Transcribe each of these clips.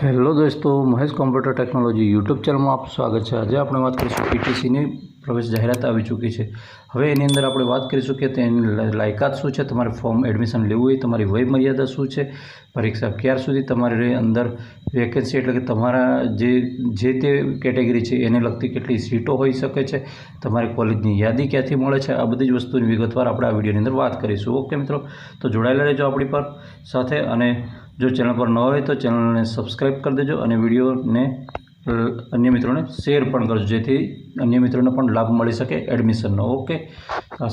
Hello દોસ્તો, Mahesh computer technology YouTube ચેનલમાં આપનું સ્વાગત છે. આજે આપણે વાત કરીશું પીટીસીની પ્રવેશ જાહેરાત આવી ચૂકી છે. હવે એની અંદર આપણે વાત કરીશું કે તેની લાયકાત શું છે, તમારે ફોર્મ એડમિશન લેવું હોય, તમારી વય મર્યાદા શું છે, પરીક્ષા ક્યાર સુધી તમારે અંદર વેકેન્સી, એટલે કે તમારા જે જે તે કેટેગરી છે, એને લગતી કેટલી સીટો હોઈ શકે છે, તમારી કોલેજની યાદી ક્યાંથી મળે છે, આ બધી જ વસ્તુની વિગતવાર આપણે આ વિડીયોની અંદર વાત કરીશું. ઓકે મિત્રો, તો જોડાયેલા રહેજો આપણી પર સાથે, અને જો ચેનલ પર ન હોય તો ચેનલને સબસ્ક્રાઈબ કરી દેજો અને વિડીયોને અન્ય મિત્રોને શેર પણ કરજો, જેથી અન્ય મિત્રોને પણ લાભ મળી શકે એડમિશનનો. ઓકે?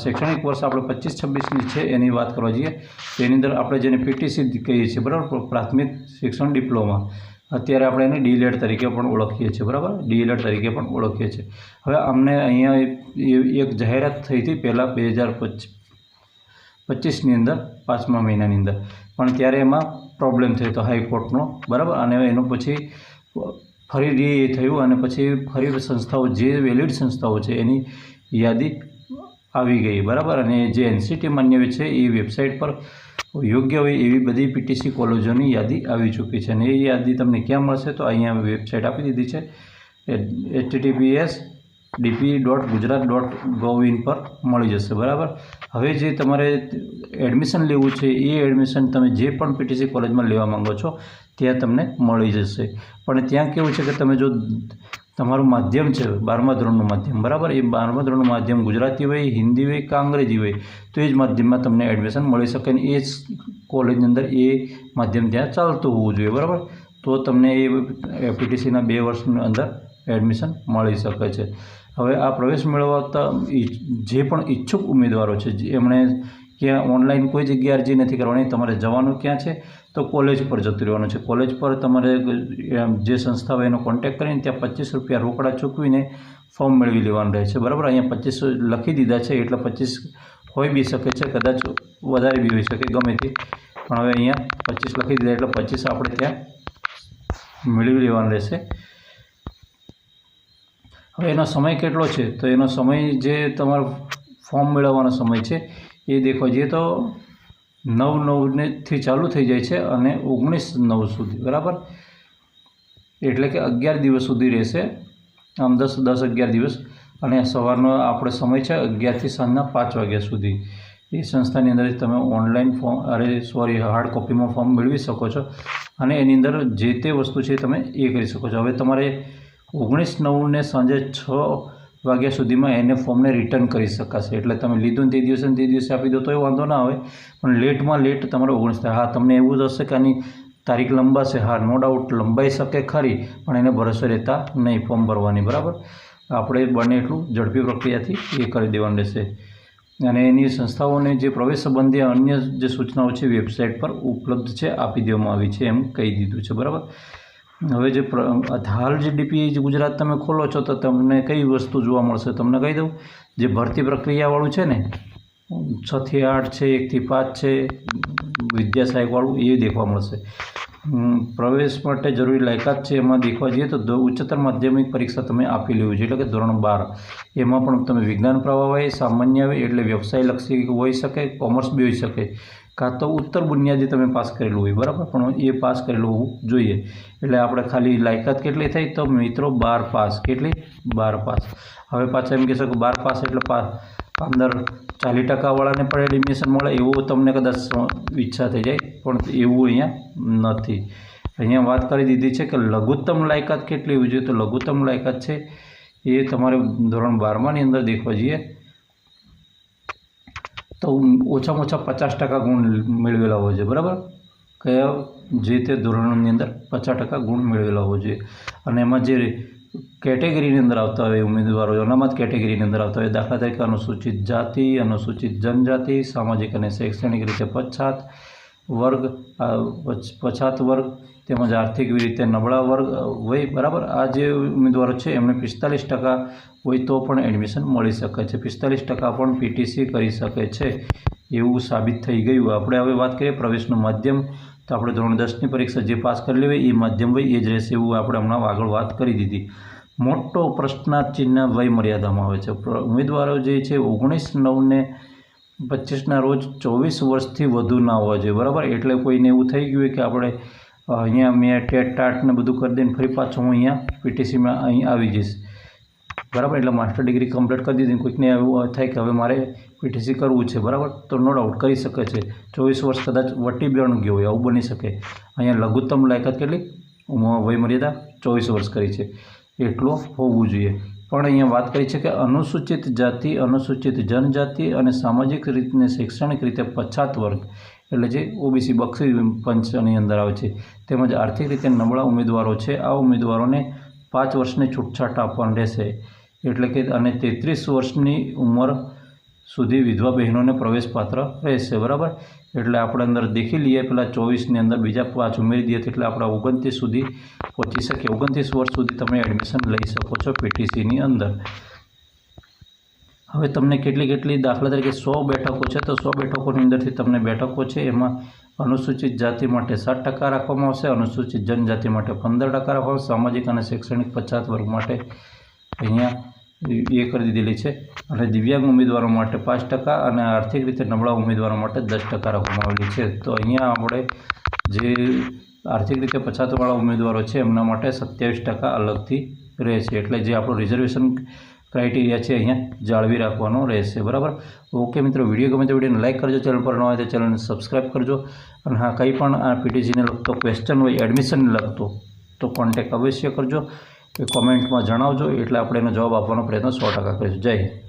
શૈક્ષણિક વર્ષ આપણે પચીસ છવ્વીસની છે, એની વાત કરવા જઈએ. તેની અંદર આપણે જેને પીટીસી કહીએ છીએ, બરાબર? પ્રાથમિક શિક્ષણ ડિપ્લોમા. અત્યારે આપણે એને ડીલેડ તરીકે પણ ઓળખીએ છીએ, બરાબર? ડીએલએડ તરીકે પણ ઓળખીએ છીએ. હવે અમને અહીંયા એક જાહેરાત થઈ હતી પહેલાં બે હજાર પચીસ પચીસની અંદર, પાંચમા મહિનાની અંદર. પણ ત્યારે એમાં પ્રોબ્લેમ થયો હતો હાઈકોર્ટનો બરાબર? અને એનો પછી ફરી રી એ થયું અને પછી ફરી સંસ્થાઓ, જે વેલિડ સંસ્થાઓ છે, એની યાદી આવી ગઈ, બરાબર? અને જે એનસીટી માન્ય છે, એ વેબસાઇટ પર યોગ્ય હોય એવી બધી પીટીસી કોલેજોની યાદી આવી ચૂકી છે. અને એ યાદી તમને ક્યાં મળશે તો અહીંયા વેબસાઇટ આપી દીધી છે HTTPS DP dot Gujarat dot gov in પર મળી જશે, બરાબર? હવે જે તમારે એડમિશન લેવું છે, એ એડમિશન તમે જે પણ પીટીસી કોલેજમાં લેવા માંગો છો, ત્યાં તમને મળી જશે. પણ ત્યાં કેવું છે કે તમે જો તમારું માધ્યમ છે, બારમા ધોરણનું માધ્યમ, બરાબર? એ બારમા ધોરણનું માધ્યમ ગુજરાતી હોય, હિન્દી હોય કે અંગ્રેજી હોય, તો એ જ માધ્યમમાં તમને એડમિશન મળી શકે અને એ જ કોલેજની અંદર એ માધ્યમ ત્યાં ચાલતું હોવું જોઈએ, બરાબર? તો તમને એ એપીટીસીના બે વર્ષની અંદર એડમિશન મળી શકે છે. હવે આ પ્રવેશ મેળવતા જે પણ ઈચ્છુક ઉમેદવારો છે એમણે ક્યાં ઓનલાઈન કોઈ જગ્યાએ અરજી નથી કરવાની, તમારે જવાનું ક્યાં છે, તો કોલેજ પર જતું રહેવાનું છે. કોલેજ પર તમારે જે સંસ્થા હોય એનો કોન્ટેક્ટ કરીને ત્યાં પચીસ રૂપિયા રોકડા ચૂકવીને ફોર્મ મેળવી લેવાનું રહે છે. બરાબર? અહીંયા પચીસ લખી દીધા છે, એટલે પચીસ હોઈ બી શકે છે, કદાચ વધારે બી હોઈ શકે, ગમે તે. પણ હવે અહીંયા પચીસ લખી દીધા, એટલે પચીસ આપણે ત્યાં મેળવી લેવાનું રહેશે. હવે એનો સમય કેટલો છે? તો એનો સમય જે તમારો ફોર્મ મેળવવાનો સમય છે, એ દેખવા જઈએ તો નવ નવનેથી ચાલુ થઈ જાય છે અને ઓગણીસ નવ સુધી, બરાબર? એટલે કે અગિયાર દિવસ સુધી રહેશે. આમ દસ દસ, અગિયાર દિવસ. અને સવારનો આપણો સમય છે અગિયારથી સાંજના પાંચ વાગ્યા સુધી. એ સંસ્થાની અંદર તમે ઓનલાઈન ફોર્મ અરે સોરી હાર્ડ કોપીમાં ફોર્મ મેળવી શકો છો. અને એની અંદર જે તે વસ્તુ છે તમે એ કરી શકો છો. હવે તમારે ઓગણીસ નવને સાંજે છ વાગ્યા સુધીમાં એને ફોર્મને રિટર્ન કરી શકાશે. એટલે તમે લીધું ને તે દિવસે તે દિવસે આપી દો તોય વાંધો ના આવે. પણ લેટમાં લેટ તમારે ઓગણીસ થાય. હા, તમને એવું જ હશે કે આની તારીખ લંબાશે હા નો ડાઉટ લંબાઈ શકે ખરી, પણ એને ભરોસે રહેતા નહીં ફોર્મ ભરવાની, બરાબર? આપણે બને એટલું ઝડપી પ્રક્રિયાથી એ કરી દેવાનું રહેશે. અને એની સંસ્થાઓને જે પ્રવેશ સંબંધી અન્ય જે સૂચનાઓ છે વેબસાઇટ પર ઉપલબ્ધ છે, આપી દેવામાં આવી છે, એમ કહી દીધું છે, બરાબર? હવે જે હાલ જે ડીપી જે ગુજરાત તમે ખોલો છો, તો તમને કઈ વસ્તુ જોવા મળશે? તમને કહી દઉં, જે ભરતી પ્રક્રિયાવાળું છે ને છથી આઠ છે એકથી પાંચ છે વિદ્યા સહાયકવાળું એ દેખવા મળશે. પ્રવેશ માટે જરૂરી લાયકાત છે, એમાં દેખવા જઈએ તો ઉચ્ચતર માધ્યમિક પરીક્ષા તમે આપી લેવી જોઈએ, એટલે કે ધોરણ બાર. એમાં પણ તમે વિજ્ઞાન પ્રવાહ હોય, સામાન્ય એટલે વ્યવસાયલક્ષી હોઈ શકે, કોમર્સ બી હોઈ શકે. કાં તો ઉત્તર બુનિયાદી તમે પાસ કરેલું હોય, બરાબર? પણ એ પાસ કરેલું હોવું જોઈએ. એટલે આપણે ખાલી લાયકાત કેટલી થઈ? તો મિત્રો, બાર પાસ. કેટલી? બાર પાસ. હવે પાછા એમ કહેશો કે બાર પાસ એટલે પાસ અંદર ચાલીસ ટકાવાળાને પણ એડમિશન મળે, એવું તમને કદાચ ઈચ્છા થઈ જાય, પણ એવું અહીંયા નથી. અહીંયા વાત કરી દીધી છે કે લઘુત્તમ લાયકાત કેટલી હોવી જોઈએ? તો લઘુત્તમ લાયકાત છે એ તમારે ધોરણ બારમાની અંદર દેખવા જઈએ. તો ઓછામાં ઓછા પચાસ ટકા ગુણ મેળવેલા હોય છે બરાબર? કયા જે તે ધોરણોની અંદર પચાસ ટકા ગુણ મેળવેલા હોય છે અને એમાં જે કેટેગરીની અંદર આવતા હોય ઉમેદવારો, અનામત કેટેગરીની અંદર આવતા હોય, દાખલા તરીકે અનુસૂચિત જાતિ, અનુસૂચિત જનજાતિ, સામાજિક અને શૈક્ષણિક રીતે પછાત વર્ગ પછાત વર્ગ તેમજ આર્થિક રીતે નબળા વર્ગ વય બરાબર? આ જે ઉમેદવારો છે એમને પિસ્તાલીસ ટકા હોય તો પણ એડમિશન મળી શકે છે. પિસ્તાલીસ ટકા પણ પીટીસી કરી શકે છે એવું સાબિત થઈ ગયું. આપણે હવે વાત કરીએ પ્રવેશનું માધ્યમ. તો આપણે ધોરણ દસની પરીક્ષા જે પાસ કરી લેવી એ માધ્યમ વય એ જ રહેશે એવું આપણે હમણાં આગળ વાત કરી દીધી. મોટો પ્રશ્નાર્થ ચિહ્ન વય મર્યાદામાં આવે છે. ઉમેદવારો જે છે ઓગણીસ, નવને પચીસના રોજ ચોવીસ વર્ષથી વધુ ના હોવા જોઈએ, બરાબર? એટલે કોઈને એવું થઈ ગયું કે આપણે અહીંયા મેં ટેટ ટાટ ને બધું કરી દઈને ફરી પાછો હું અહીંયા પીટીસીમાં અહીં આવી જઈશ. બરાબર? એટલે માસ્ટર ડિગ્રી કમ્પ્લીટ કરી દીધી કોઈકને એવું થાય કે હવે મારે પીટીસી કરવું છે, બરાબર? તો નો ડાઉટ, કરી શકે છે. ચોવીસ વર્ષ કદાચ વટી બેણ ગયો હોય, આવું બની શકે. અહીંયા લઘુત્તમ લાયકાત કેટલી? વય મર્યાદા ચોવીસ વર્ષ કરી છે. એટલું હોવું જોઈએ. પણ અહીંયા વાત કરી છે કે અનુસૂચિત જાતિ, અનુસૂચિત જનજાતિ અને સામાજિક રીતને શૈક્ષણિક રીતે પછાત વર્ગ, એટલે જે ઓબીસી બક્ષી પંચની અંદર આવે છે, તેમજ આર્થિક રીતે નબળા ઉમેદવારો છે, આ ઉમેદવારોને પાંચ વર્ષની છૂટછાટ આપવાની રહેશે. એટલે કે અને તેત્રીસ વર્ષની ઉંમર સુધી વિધવા બહેનોને પ્રવેશપાત્ર રહેશે, બરાબર? એટલે આપણે અંદર દેખી લઈએ, પેલા ચોવીસની અંદર બીજા પાંચ ઉમેરી દઈએ, એટલે આપણે ઓગણત્રીસ સુધી પહોંચી શકીએ. ઓગણત્રીસ વર્ષ સુધી તમે એડમિશન લઈ શકો છો પીટીસીની અંદર. હવે તમને કેટલી કેટલી દાખલા તરીકે સો બેઠકો છે, તો સો બેઠકોની અંદરથી તમને બેઠકો છે, એમાં અનુસૂચિત જાતિ માટે સાત ટકા રાખવામાં આવશે, અનુસૂચિત જનજાતિ માટે પંદર ટકા રાખવામાં સામાજિક અને શૈક્ષણિક પછાત વર્ગ માટે અહીંયા એ કરી દીધેલી છે. અને દિવ્યાંગ ઉમેદવારો માટે પાંચ ટકા અને આર્થિક રીતે નબળા ઉમેદવારો માટે દસ ટકા રાખવામાં આવેલી છે. તો અહીંયા આપણે જે આર્થિક રીતે પછાતવાળા ઉમેદવારો છે, એમના માટે સત્યાવીસ ટકા અલગથી રહે છે એટલે જે આપણું રિઝર્વેશન ક્રાઇટેરિયા છે અહીંયા જાળવી રાખવાનો રહેશે. બરાબર? ઓકે મિત્રો, વીડિયો ગમે તો વિડીયોને લાઇક કરજો, ચેનલ પર ન હોય તો ચેનલને સબસ્ક્રાઈબ કરજો. અને હા, કંઈ પણ આ પીટીસીને લગતો ક્વેશ્ચન હોય એડમિશનને લગતો, તો કોન્ટેક અવશ્ય કરજો. એ કોમેન્ટમાં જણાવજો એટલે આપણે એનો જવાબ આપવાનો પ્રયત્ન સો ટકા કરીશું. જય હિન્દ.